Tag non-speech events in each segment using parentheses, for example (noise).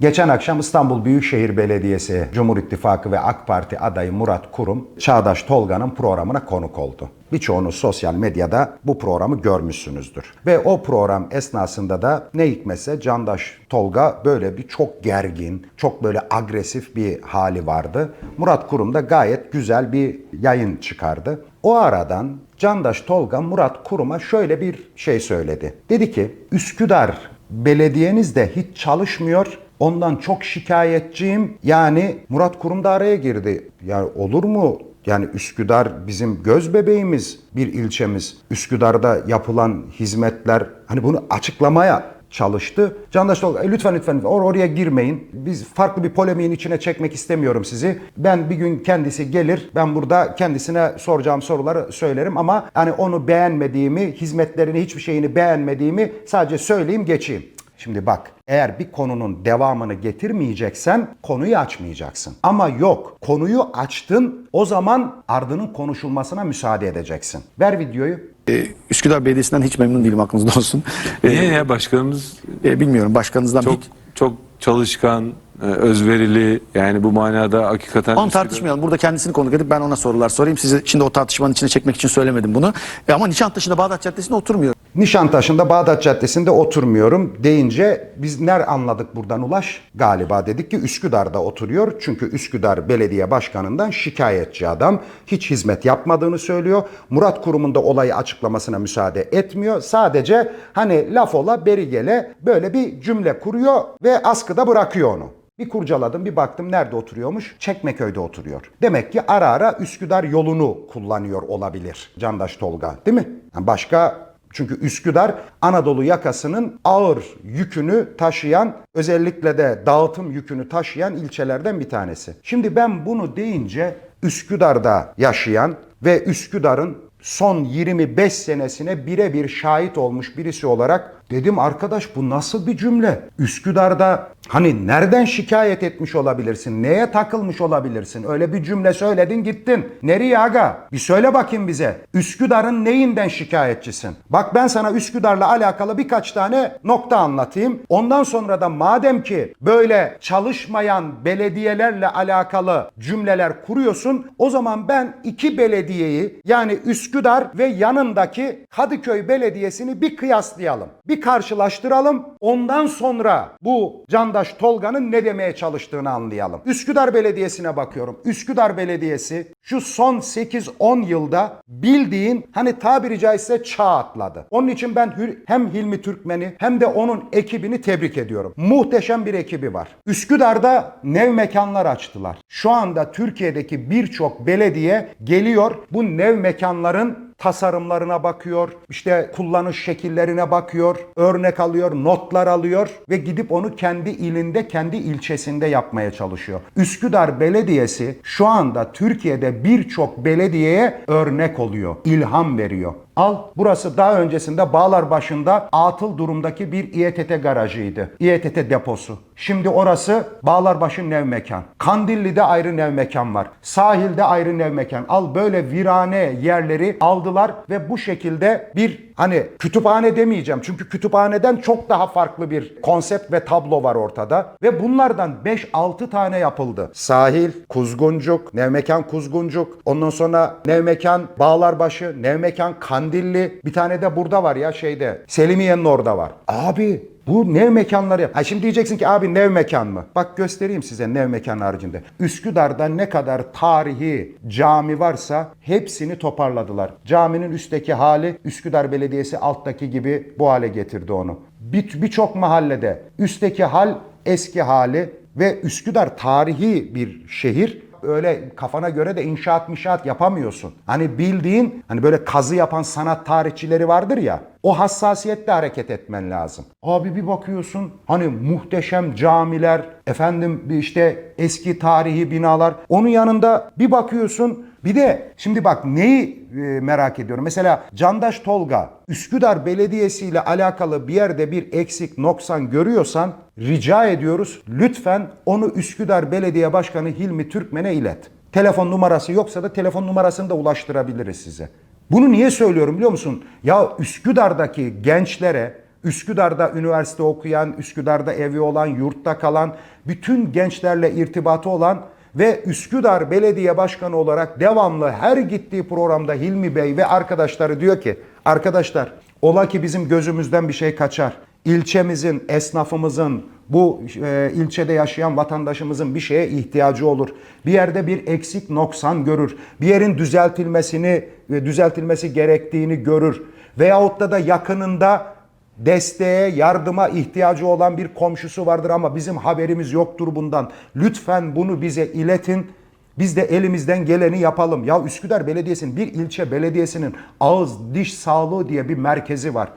Geçen akşam İstanbul Büyükşehir Belediyesi Cumhur İttifakı ve AK Parti adayı Murat Kurum, Çağdaş Tolga'nın programına konuk oldu. Birçoğunuz sosyal medyada bu programı görmüşsünüzdür. Ve o program esnasında da ne hikmetse Candaş Tolga böyle bir çok gergin, çok böyle agresif bir hali vardı. Murat Kurum da gayet güzel bir yayın çıkardı. O aradan Candaş Tolga Murat Kurum'a şöyle bir şey söyledi. Dedi ki Üsküdar belediyeniz de hiç çalışmıyor. Ondan çok şikayetçiyim. Yani Murat Kurum da araya girdi. Ya olur mu? Yani Üsküdar bizim göz bebeğimiz, bir ilçemiz. Üsküdar'da yapılan hizmetler hani bunu açıklamaya çalıştı. Candaş Tolga "E, lütfen lütfen or oraya girmeyin. Biz farklı bir polemiğin içine çekmek istemiyorum sizi. Ben bir gün kendisi gelir. Ben burada kendisine soracağım soruları söylerim ama hani onu beğenmediğimi, hizmetlerini hiçbir şeyini beğenmediğimi sadece söyleyeyim geçeyim. Şimdi bak eğer bir konunun devamını getirmeyeceksen konuyu açmayacaksın. Ama yok konuyu açtın o zaman ardının konuşulmasına müsaade edeceksin. Ver videoyu. Ee, Üsküdar Belediyesi'nden hiç memnun değilim aklınızda olsun. Ee, (laughs) Niye ya başkanımız e, bilmiyorum başkanınızdan çok hiç... çok çalışkan, e, özverili yani bu manada hakikaten Onu Üsküdar- tartışmayalım. Burada kendisini konuk edip ben ona sorular sorayım. Sizi şimdi o tartışmanın içine çekmek için söylemedim bunu. E, ama Nişantaşı'nda Bağdat Caddesi'nde oturmuyor. Nişantaşı'nda Bağdat Caddesi'nde oturmuyorum deyince biz ner anladık buradan Ulaş? Galiba dedik ki Üsküdar'da oturuyor. Çünkü Üsküdar Belediye Başkanı'ndan şikayetçi adam. Hiç hizmet yapmadığını söylüyor. Murat Kurum'un da olayı açıklamasına müsaade etmiyor. Sadece hani laf ola beri gele böyle bir cümle kuruyor ve askıda bırakıyor onu. Bir kurcaladım bir baktım nerede oturuyormuş? Çekmeköy'de oturuyor. Demek ki ara ara Üsküdar yolunu kullanıyor olabilir Candaş Tolga değil mi? Yani başka çünkü Üsküdar Anadolu yakasının ağır yükünü taşıyan özellikle de dağıtım yükünü taşıyan ilçelerden bir tanesi. Şimdi ben bunu deyince Üsküdar'da yaşayan ve Üsküdar'ın son 25 senesine birebir şahit olmuş birisi olarak dedim arkadaş bu nasıl bir cümle? Üsküdar'da hani nereden şikayet etmiş olabilirsin? Neye takılmış olabilirsin? Öyle bir cümle söyledin gittin. Nereye aga? Bir söyle bakayım bize. Üsküdar'ın neyinden şikayetçisin? Bak ben sana Üsküdar'la alakalı birkaç tane nokta anlatayım. Ondan sonra da madem ki böyle çalışmayan belediyelerle alakalı cümleler kuruyorsun o zaman ben iki belediyeyi yani Üsküdar ve yanındaki Kadıköy Belediyesi'ni bir kıyaslayalım. Bir karşılaştıralım. Ondan sonra bu Candaş Tolga'nın ne demeye çalıştığını anlayalım. Üsküdar Belediyesi'ne bakıyorum. Üsküdar Belediyesi şu son 8-10 yılda bildiğin hani tabiri caizse çağ atladı. Onun için ben hem Hilmi Türkmen'i hem de onun ekibini tebrik ediyorum. Muhteşem bir ekibi var. Üsküdar'da nev mekanlar açtılar. Şu anda Türkiye'deki birçok belediye geliyor bu nev mekanların tasarımlarına bakıyor, işte kullanış şekillerine bakıyor, örnek alıyor, notlar alıyor ve gidip onu kendi ilinde, kendi ilçesinde yapmaya çalışıyor. Üsküdar Belediyesi şu anda Türkiye'de birçok belediyeye örnek oluyor, ilham veriyor. Al burası daha öncesinde Bağlar başında atıl durumdaki bir İETT garajıydı. İETT deposu. Şimdi orası Bağlarbaşı Nev Mekan. Kandilli'de ayrı nev mekan var. Sahilde ayrı nev mekan. Al böyle virane yerleri aldılar ve bu şekilde bir hani kütüphane demeyeceğim. Çünkü kütüphaneden çok daha farklı bir konsept ve tablo var ortada. Ve bunlardan 5-6 tane yapıldı. Sahil, Kuzguncuk, Nev Mekan Kuzguncuk. Ondan sonra Nev Mekan Bağlarbaşı, Nev Mekan Kandilli. Bir tane de burada var ya şeyde. Selimiye'nin orada var. Abi bu nev mekanları yap. Ha şimdi diyeceksin ki abi nev mekan mı? Bak göstereyim size nev mekan haricinde. Üsküdar'da ne kadar tarihi cami varsa hepsini toparladılar. Caminin üstteki hali Üsküdar Belediyesi alttaki gibi bu hale getirdi onu. Bir- Birçok mahallede üstteki hal eski hali ve Üsküdar tarihi bir şehir öyle kafana göre de inşaat mişaat yapamıyorsun. Hani bildiğin hani böyle kazı yapan sanat tarihçileri vardır ya o hassasiyetle hareket etmen lazım. Abi bir bakıyorsun hani muhteşem camiler, efendim işte eski tarihi binalar. Onun yanında bir bakıyorsun bir de şimdi bak neyi e, merak ediyorum. Mesela Candaş Tolga Üsküdar Belediyesi ile alakalı bir yerde bir eksik noksan görüyorsan rica ediyoruz lütfen onu Üsküdar Belediye Başkanı Hilmi Türkmen'e ilet. Telefon numarası yoksa da telefon numarasını da ulaştırabiliriz size. Bunu niye söylüyorum biliyor musun? Ya Üsküdar'daki gençlere, Üsküdar'da üniversite okuyan, Üsküdar'da evi olan, yurtta kalan, bütün gençlerle irtibatı olan ve Üsküdar Belediye Başkanı olarak devamlı her gittiği programda Hilmi Bey ve arkadaşları diyor ki arkadaşlar ola ki bizim gözümüzden bir şey kaçar. İlçemizin, esnafımızın, bu e, ilçede yaşayan vatandaşımızın bir şeye ihtiyacı olur. Bir yerde bir eksik noksan görür. Bir yerin düzeltilmesini, e, düzeltilmesi gerektiğini görür. Veyahut da da yakınında desteğe, yardıma ihtiyacı olan bir komşusu vardır ama bizim haberimiz yoktur bundan. Lütfen bunu bize iletin. Biz de elimizden geleni yapalım. Ya Üsküdar Belediyesi'nin bir ilçe belediyesinin ağız diş sağlığı diye bir merkezi var.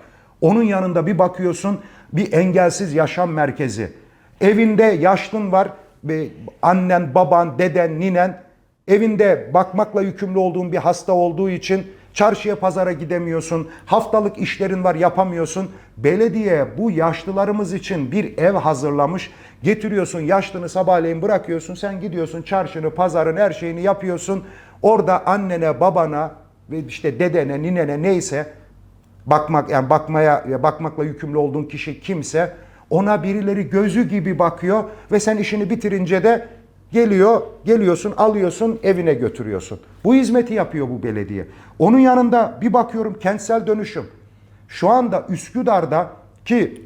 Onun yanında bir bakıyorsun bir engelsiz yaşam merkezi. Evinde yaşlın var. Annen, baban, deden, ninen evinde bakmakla yükümlü olduğun bir hasta olduğu için çarşıya pazara gidemiyorsun. Haftalık işlerin var yapamıyorsun. Belediye bu yaşlılarımız için bir ev hazırlamış. Getiriyorsun yaşlını sabahleyin bırakıyorsun. Sen gidiyorsun çarşını, pazarın her şeyini yapıyorsun. Orada annene, babana ve işte dedene, ninene neyse bakmak yani bakmaya ya bakmakla yükümlü olduğun kişi kimse ona birileri gözü gibi bakıyor ve sen işini bitirince de geliyor, geliyorsun, alıyorsun, evine götürüyorsun. Bu hizmeti yapıyor bu belediye. Onun yanında bir bakıyorum kentsel dönüşüm. Şu anda Üsküdar'da ki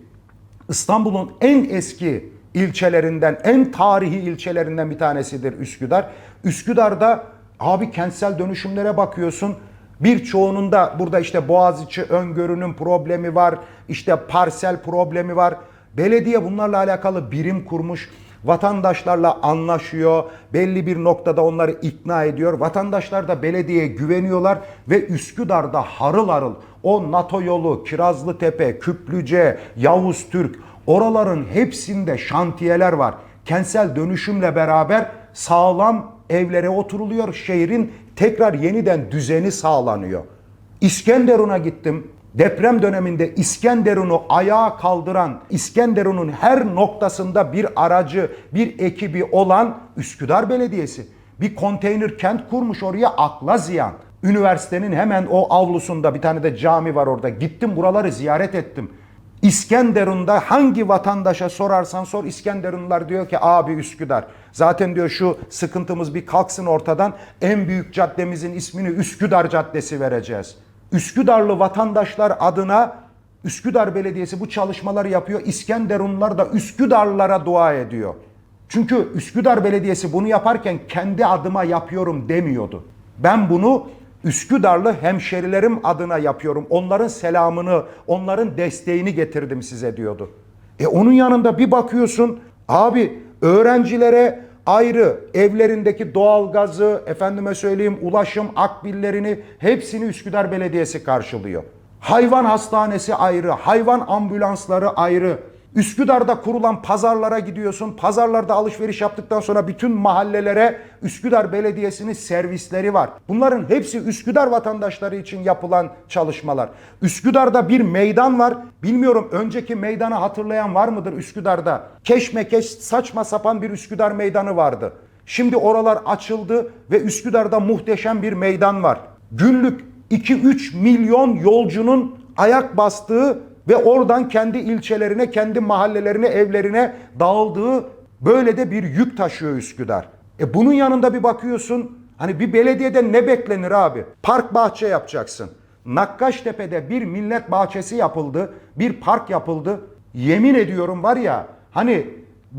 İstanbul'un en eski ilçelerinden, en tarihi ilçelerinden bir tanesidir Üsküdar. Üsküdar'da abi kentsel dönüşümlere bakıyorsun. Birçoğunun da burada işte Boğaziçi öngörünün problemi var. işte parsel problemi var. Belediye bunlarla alakalı birim kurmuş. Vatandaşlarla anlaşıyor. Belli bir noktada onları ikna ediyor. Vatandaşlar da belediyeye güveniyorlar ve Üsküdar'da harıl harıl o NATO yolu, Kirazlıtepe, Küplüce, Yavuz Türk oraların hepsinde şantiyeler var. Kentsel dönüşümle beraber sağlam evlere oturuluyor. Şehrin tekrar yeniden düzeni sağlanıyor. İskenderun'a gittim. Deprem döneminde İskenderun'u ayağa kaldıran, İskenderun'un her noktasında bir aracı, bir ekibi olan Üsküdar Belediyesi. Bir konteyner kent kurmuş oraya akla ziyan. Üniversitenin hemen o avlusunda bir tane de cami var orada. Gittim buraları ziyaret ettim. İskenderun'da hangi vatandaşa sorarsan sor İskenderunlular diyor ki abi Üsküdar. Zaten diyor şu sıkıntımız bir kalksın ortadan en büyük caddemizin ismini Üsküdar Caddesi vereceğiz. Üsküdarlı vatandaşlar adına Üsküdar Belediyesi bu çalışmaları yapıyor. İskenderunlular da Üsküdarlılara dua ediyor. Çünkü Üsküdar Belediyesi bunu yaparken kendi adıma yapıyorum demiyordu. Ben bunu Üsküdarlı hemşerilerim adına yapıyorum. Onların selamını, onların desteğini getirdim size diyordu. E onun yanında bir bakıyorsun abi öğrencilere ayrı evlerindeki doğalgazı, efendime söyleyeyim ulaşım akbillerini hepsini Üsküdar Belediyesi karşılıyor. Hayvan hastanesi ayrı, hayvan ambulansları ayrı. Üsküdar'da kurulan pazarlara gidiyorsun. Pazarlarda alışveriş yaptıktan sonra bütün mahallelere Üsküdar Belediyesi'nin servisleri var. Bunların hepsi Üsküdar vatandaşları için yapılan çalışmalar. Üsküdar'da bir meydan var. Bilmiyorum önceki meydanı hatırlayan var mıdır Üsküdar'da? Keşmekeş saçma sapan bir Üsküdar meydanı vardı. Şimdi oralar açıldı ve Üsküdar'da muhteşem bir meydan var. Günlük 2-3 milyon yolcunun ayak bastığı ve oradan kendi ilçelerine, kendi mahallelerine, evlerine dağıldığı böyle de bir yük taşıyor Üsküdar. E bunun yanında bir bakıyorsun hani bir belediyeden ne beklenir abi? Park bahçe yapacaksın. Nakkaştepe'de bir millet bahçesi yapıldı, bir park yapıldı. Yemin ediyorum var ya hani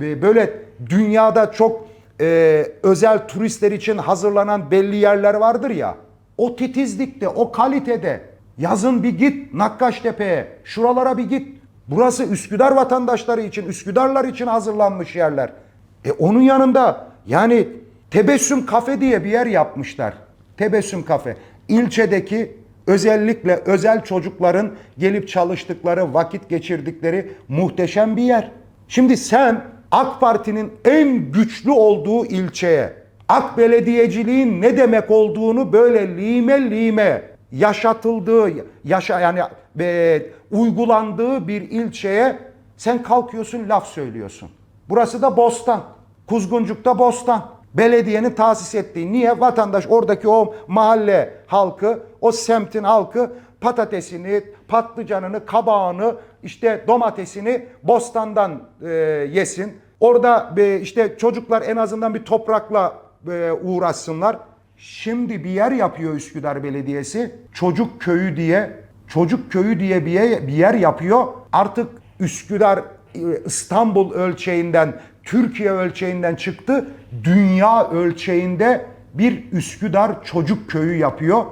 e, böyle dünyada çok e, özel turistler için hazırlanan belli yerler vardır ya. O titizlikte, o kalitede yazın bir git Nakkaştepe'ye, şuralara bir git. Burası Üsküdar vatandaşları için, Üsküdarlar için hazırlanmış yerler. E onun yanında yani Tebessüm Kafe diye bir yer yapmışlar. Tebessüm Kafe. İlçedeki özellikle özel çocukların gelip çalıştıkları, vakit geçirdikleri muhteşem bir yer. Şimdi sen AK Parti'nin en güçlü olduğu ilçeye AK belediyeciliğin ne demek olduğunu böyle lime lime yaşatıldığı, yaşa yani e, uygulandığı bir ilçeye sen kalkıyorsun laf söylüyorsun. Burası da Bostan. Kuzguncuk'ta Bostan. Belediyenin tahsis ettiği. Niye? Vatandaş oradaki o mahalle halkı, o semtin halkı patatesini, patlıcanını, kabağını işte domatesini bostandan e, yesin. Orada e, işte çocuklar en azından bir toprakla e, uğraşsınlar. Şimdi bir yer yapıyor Üsküdar Belediyesi. Çocuk köyü diye, çocuk köyü diye bir yer, yapıyor. Artık Üsküdar e, İstanbul ölçeğinden, Türkiye ölçeğinden çıktı. Dünya ölçeğinde bir Üsküdar çocuk köyü yapıyor.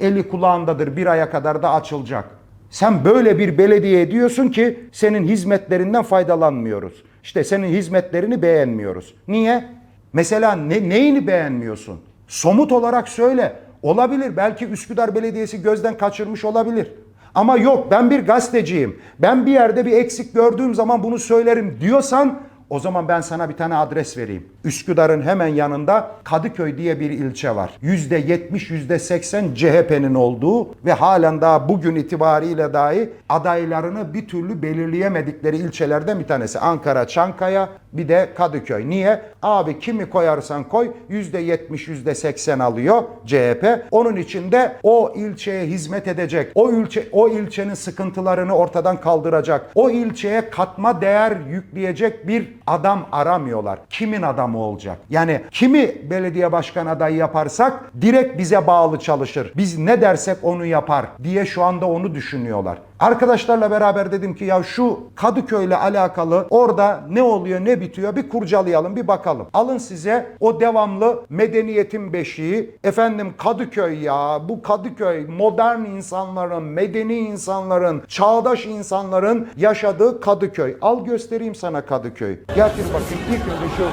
Eli kulağındadır bir aya kadar da açılacak. Sen böyle bir belediye diyorsun ki senin hizmetlerinden faydalanmıyoruz. İşte senin hizmetlerini beğenmiyoruz. Niye? Mesela ne, neyini beğenmiyorsun? Somut olarak söyle. Olabilir. Belki Üsküdar Belediyesi gözden kaçırmış olabilir. Ama yok ben bir gazeteciyim. Ben bir yerde bir eksik gördüğüm zaman bunu söylerim diyorsan o zaman ben sana bir tane adres vereyim. Üsküdar'ın hemen yanında Kadıköy diye bir ilçe var. %70, %80 CHP'nin olduğu ve halen daha bugün itibariyle dahi adaylarını bir türlü belirleyemedikleri ilçelerden bir tanesi. Ankara, Çankaya bir de Kadıköy. Niye? Abi kimi koyarsan koy %70, %80 alıyor CHP. Onun için de o ilçeye hizmet edecek. O ilçe o ilçenin sıkıntılarını ortadan kaldıracak. O ilçeye katma değer yükleyecek bir adam aramıyorlar. Kimin adamı olacak? Yani kimi belediye başkan adayı yaparsak direkt bize bağlı çalışır. Biz ne dersek onu yapar diye şu anda onu düşünüyorlar. Arkadaşlarla beraber dedim ki ya şu Kadıköy'le alakalı orada ne oluyor ne bitiyor bir kurcalayalım bir bakalım. Alın size o devamlı medeniyetin beşiği. Efendim Kadıköy ya bu Kadıköy modern insanların, medeni insanların, çağdaş insanların yaşadığı Kadıköy. Al göstereyim sana Kadıköy. Getir bakayım ilk önce şöyle.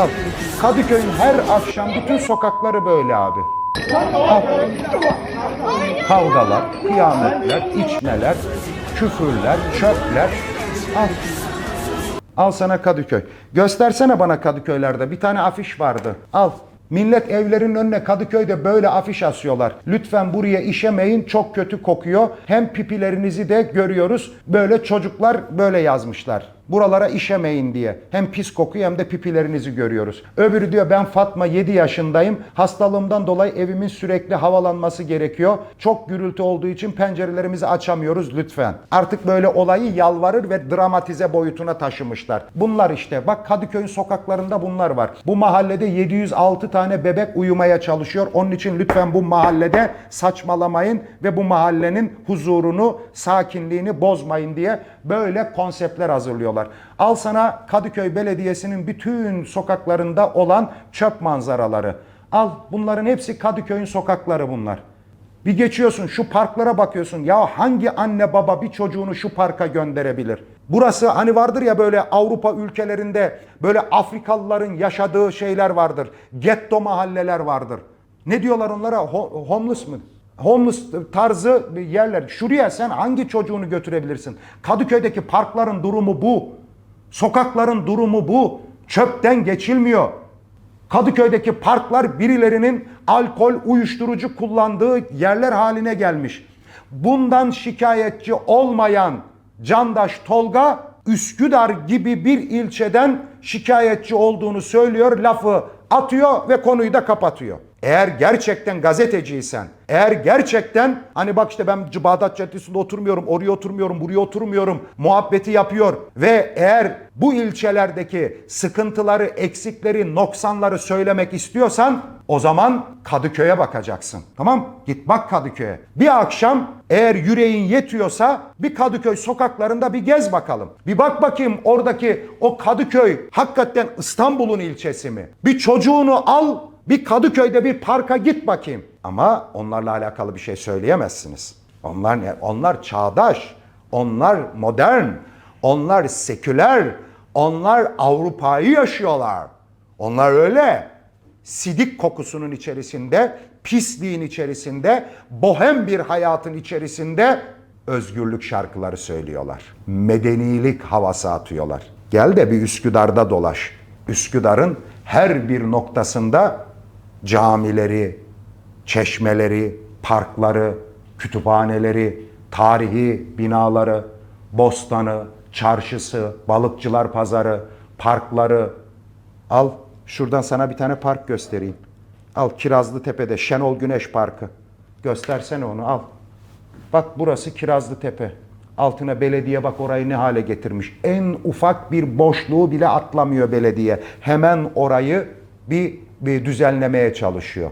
Al. Kadıköy'ün her akşam bütün sokakları böyle abi. Al. Kavgalar, kıyametler, içmeler, küfürler, çöpler. Al. Al sana Kadıköy. Göstersene bana Kadıköylerde. Bir tane afiş vardı. Al. Millet evlerinin önüne Kadıköy'de böyle afiş asıyorlar. Lütfen buraya işemeyin çok kötü kokuyor. Hem pipilerinizi de görüyoruz. Böyle çocuklar böyle yazmışlar. Buralara işemeyin diye. Hem pis kokuyor hem de pipilerinizi görüyoruz. Öbürü diyor ben Fatma 7 yaşındayım. Hastalığımdan dolayı evimin sürekli havalanması gerekiyor. Çok gürültü olduğu için pencerelerimizi açamıyoruz lütfen. Artık böyle olayı yalvarır ve dramatize boyutuna taşımışlar. Bunlar işte bak Kadıköy'ün sokaklarında bunlar var. Bu mahallede 706 tane bebek uyumaya çalışıyor. Onun için lütfen bu mahallede saçmalamayın ve bu mahallenin huzurunu, sakinliğini bozmayın diye böyle konseptler hazırlıyorlar. Al sana Kadıköy Belediyesi'nin bütün sokaklarında olan çöp manzaraları. Al bunların hepsi Kadıköy'ün sokakları bunlar. Bir geçiyorsun şu parklara bakıyorsun. Ya hangi anne baba bir çocuğunu şu parka gönderebilir? Burası hani vardır ya böyle Avrupa ülkelerinde böyle Afrikalıların yaşadığı şeyler vardır. Getto mahalleler vardır. Ne diyorlar onlara? Ho- homeless mı? Homeless tarzı yerler. Şuraya sen hangi çocuğunu götürebilirsin? Kadıköy'deki parkların durumu bu. Sokakların durumu bu. Çöpten geçilmiyor. Kadıköy'deki parklar birilerinin alkol, uyuşturucu kullandığı yerler haline gelmiş. Bundan şikayetçi olmayan Candaş Tolga Üsküdar gibi bir ilçeden şikayetçi olduğunu söylüyor, lafı atıyor ve konuyu da kapatıyor. Eğer gerçekten gazeteciysen, eğer gerçekten hani bak işte ben Bağdat Caddesi'nde oturmuyorum, oraya oturmuyorum, buraya oturmuyorum muhabbeti yapıyor ve eğer bu ilçelerdeki sıkıntıları, eksikleri, noksanları söylemek istiyorsan o zaman Kadıköy'e bakacaksın. Tamam? Git bak Kadıköy'e. Bir akşam eğer yüreğin yetiyorsa bir Kadıköy sokaklarında bir gez bakalım. Bir bak bakayım oradaki o Kadıköy hakikaten İstanbul'un ilçesi mi? Bir çocuğunu al bir Kadıköy'de bir parka git bakayım. Ama onlarla alakalı bir şey söyleyemezsiniz. Onlar ne? Onlar çağdaş, onlar modern, onlar seküler, onlar Avrupa'yı yaşıyorlar. Onlar öyle. Sidik kokusunun içerisinde, pisliğin içerisinde, bohem bir hayatın içerisinde özgürlük şarkıları söylüyorlar. Medenilik havası atıyorlar. Gel de bir Üsküdar'da dolaş. Üsküdar'ın her bir noktasında camileri, çeşmeleri, parkları, kütüphaneleri, tarihi binaları, bostanı, çarşısı, balıkçılar pazarı, parkları. Al şuradan sana bir tane park göstereyim. Al Kirazlı Tepe'de Şenol Güneş Parkı. Göstersene onu al. Bak burası Kirazlı Tepe. Altına belediye bak orayı ne hale getirmiş. En ufak bir boşluğu bile atlamıyor belediye. Hemen orayı bir, bir düzenlemeye çalışıyor.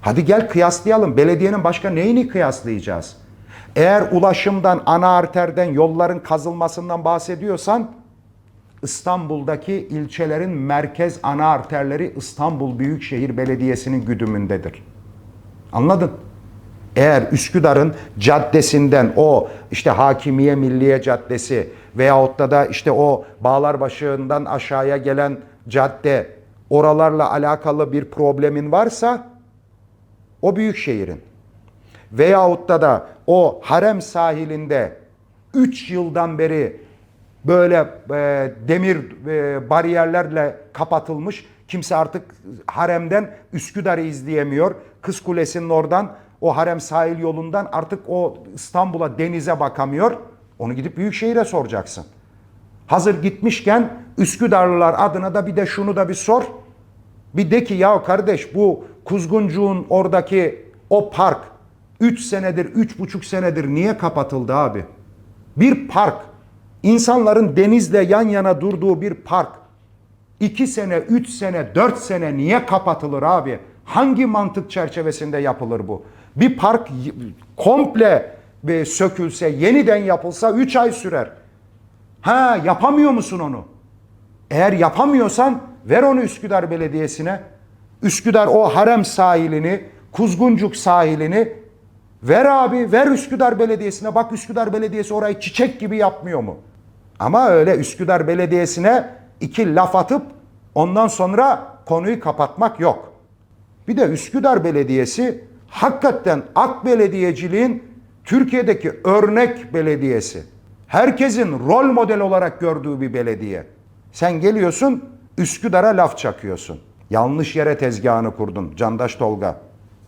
Hadi gel kıyaslayalım. Belediyenin başka neyini kıyaslayacağız? Eğer ulaşımdan, ana arterden, yolların kazılmasından bahsediyorsan İstanbul'daki ilçelerin merkez ana arterleri İstanbul Büyükşehir Belediyesi'nin güdümündedir. Anladın? Eğer Üsküdar'ın caddesinden o işte Hakimiye Milliye Caddesi veyahut da da işte o Bağlarbaşı'ndan aşağıya gelen cadde oralarla alakalı bir problemin varsa o büyük şehrin veyahut da da o harem sahilinde 3 yıldan beri böyle e, demir e, bariyerlerle kapatılmış. Kimse artık haremden Üsküdar'ı izleyemiyor. Kız Kulesi'nin oradan o harem sahil yolundan artık o İstanbul'a denize bakamıyor. Onu gidip Büyükşehir'e soracaksın. Hazır gitmişken Üsküdarlılar adına da bir de şunu da bir sor. Bir de ki ya kardeş bu Kuzguncuğun oradaki o park 3 senedir, 3,5 senedir niye kapatıldı abi? Bir park, insanların denizle yan yana durduğu bir park 2 sene, 3 sene, 4 sene niye kapatılır abi? Hangi mantık çerçevesinde yapılır bu? Bir park komple e, sökülse, yeniden yapılsa 3 ay sürer. Ha yapamıyor musun onu? Eğer yapamıyorsan ver onu Üsküdar Belediyesi'ne. Üsküdar o harem sahilini, Kuzguncuk sahilini ver abi, ver Üsküdar Belediyesi'ne. Bak Üsküdar Belediyesi orayı çiçek gibi yapmıyor mu? Ama öyle Üsküdar Belediyesi'ne iki laf atıp ondan sonra konuyu kapatmak yok. Bir de Üsküdar Belediyesi hakikaten AK Belediyeciliğin Türkiye'deki örnek belediyesi. Herkesin rol model olarak gördüğü bir belediye. Sen geliyorsun Üsküdar'a laf çakıyorsun. Yanlış yere tezgahını kurdun Candaş Tolga.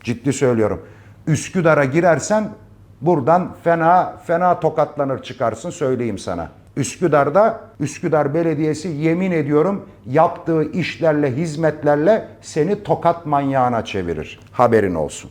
Ciddi söylüyorum. Üsküdar'a girersen buradan fena fena tokatlanır çıkarsın söyleyeyim sana. Üsküdar'da Üsküdar Belediyesi yemin ediyorum yaptığı işlerle, hizmetlerle seni tokat manyağına çevirir. Haberin olsun.